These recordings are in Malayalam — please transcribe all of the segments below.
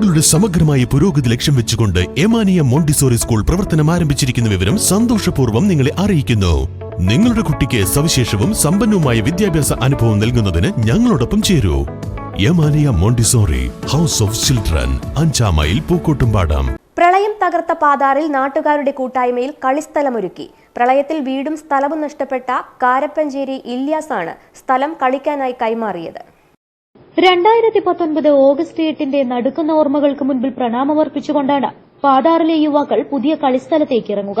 കുട്ടികളുടെ സമഗ്രമായ പുരോഗതി ലക്ഷ്യം വെച്ചുകൊണ്ട് എമാനിയ മോണ്ടിസോറി സ്കൂൾ പ്രവർത്തനം ആരംഭിച്ചിരിക്കുന്ന വിവരം സന്തോഷപൂർവം നിങ്ങളെ അറിയിക്കുന്നു. നിങ്ങളുടെ കുട്ടിക്ക് സവിശേഷവും സമ്പന്നവുമായ വിദ്യാഭ്യാസ അനുഭവം നൽകുന്നതിന് ഞങ്ങളോടൊപ്പം ചേരൂ. Yamaniya montessori house of children അഞ്ചാം മൈൽ പൂക്കോട്ടുംപാടം. പ്രളയം തകർത്ത പാതാറിൽ നാട്ടുകാരുടെ കൂട്ടായ്മയിൽ കളിസ്ഥലമൊരുക്കി. പ്രളയത്തിൽ വീടും സ്ഥലവും നഷ്ടപ്പെട്ട കാരപ്പഞ്ചേരി ഇല്യാസാണ് സ്ഥലം കളിക്കാനായി കൈമാറിയത്. രണ്ടായിരത്തി പത്തൊൻപത് ഓഗസ്റ്റ് എട്ടിന്റെ നടുക്കുന്ന ഓർമ്മകൾക്ക് മുൻപിൽ പ്രണാമമർപ്പിച്ചുകൊണ്ടാണ് പാതാറിലെ യുവാക്കൾ പുതിയ കളിസ്ഥലത്തേക്ക് ഇറങ്ങുക.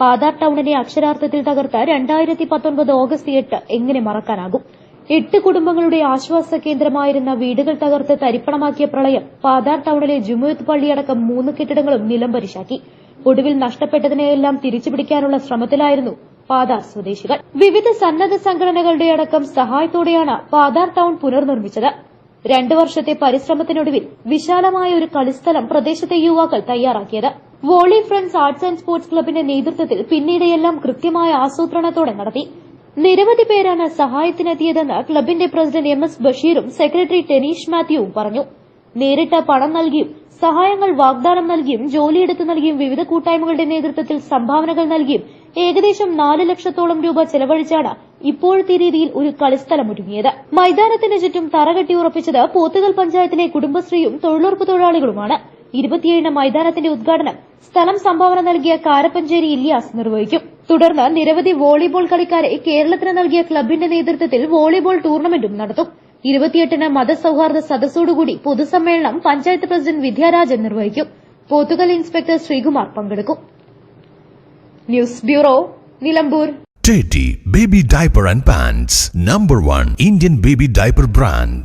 പാതാർ ടൌണിനെ അക്ഷരാർത്ഥത്തിൽ തകർത്ത രണ്ടായിരത്തി പത്തൊൻപത് ഓഗസ്റ്റ് എട്ട് എങ്ങനെ മറക്കാനാകും? എട്ട് കുടുംബങ്ങളുടെ ആശ്വാസ കേന്ദ്രമായിരുന്ന വീടുകൾ തകർത്ത് തരിപ്പണമാക്കിയ പ്രളയം പാതാർ ടൌണിലെ ജുമുയത്ത് പള്ളിയടക്കം മൂന്ന് കെട്ടിടങ്ങളും നിലംപരിശാക്കി ഒടുവിൽ നഷ്ടപ്പെട്ടതിനെയെല്ലാം തിരിച്ചുപിടിക്കാനുള്ള ശ്രമത്തിലായിരുന്നു പാതാർ സ്വദേശികൾ. വിവിധ സന്നദ്ധ സംഘടനകളുടെ അടക്കം സഹായത്തോടെയാണ് പാതാർ ടൌൺ പുനർനിർമ്മിച്ചത്. രണ്ടു വർഷത്തെ പരിശ്രമത്തിനൊടുവിൽ വിശാലമായ ഒരു കളിസ്ഥലം പ്രദേശത്തെ യുവാക്കൾ തയ്യാറാക്കിയത്. Volley friends arts and sports ക്ലബിന്റെ നേതൃത്വത്തിൽ പിന്നീട് എല്ലാം കൃത്യമായ ആസൂത്രണത്തോടെ നടത്തി. നിരവധി പേരാണ് സഹായത്തിനെത്തിയതെന്ന് ക്ലബിന്റെ പ്രസിഡന്റ് എം എസ് ബഷീറും സെക്രട്ടറി ടെനീഷ് മാത്യുവും പറഞ്ഞു. നേരിട്ട് പണം നൽകിയും സഹായങ്ങൾ വാഗ്ദാനം നൽകിയും ജോലിയെടുത്ത് നൽകിയും വിവിധ കൂട്ടായ്മകളുടെ നേതൃത്വത്തിൽ സംഭാവനകൾ നൽകിയും ഏകദേശം നാല് ലക്ഷത്തോളം രൂപ ചെലവഴിച്ചാണ് ഇപ്പോഴത്തെ രീതിയിൽ ഒരു കളിസ്ഥലം ഒരുങ്ങിയത്. മൈതാനത്തിന് ചുറ്റും തറകെട്ടി ഉറപ്പിച്ചത് പോത്തുകൽ പഞ്ചായത്തിലെ കുടുംബശ്രീയും തൊഴിലുറപ്പ് തൊഴിലാളികളുമാണ്. ഇരുപത്തിയേഴിന് മൈതാനത്തിന്റെ ഉദ്ഘാടനം സ്ഥലം സംഭാവന നൽകിയ കാരപ്പഞ്ചേരി ഇല്യാസ് നിർവഹിക്കും. തുടർന്ന് നിരവധി വോളിബോൾ കളിക്കാരെ കേരളത്തിന് നൽകിയ ക്ലബിന്റെ നേതൃത്വത്തിൽ വോളിബോൾ ടൂർണമെന്റും നടത്തും. ഇരുപത്തിയെട്ടിന് മതസൌഹാർദ്ദ സദസ്സോടുകൂടി പൊതുസമ്മേളനം പഞ്ചായത്ത് പ്രസിഡന്റ് വിദ്യാരാജൻ നിർവഹിക്കും. പോത്തുകൽ ഇൻസ്പെക്ടർ ശ്രീകുമാർ പങ്കെടുക്കും. News bureau Nilambur. Teddy Baby Diaper and Pants Number one Indian baby diaper brand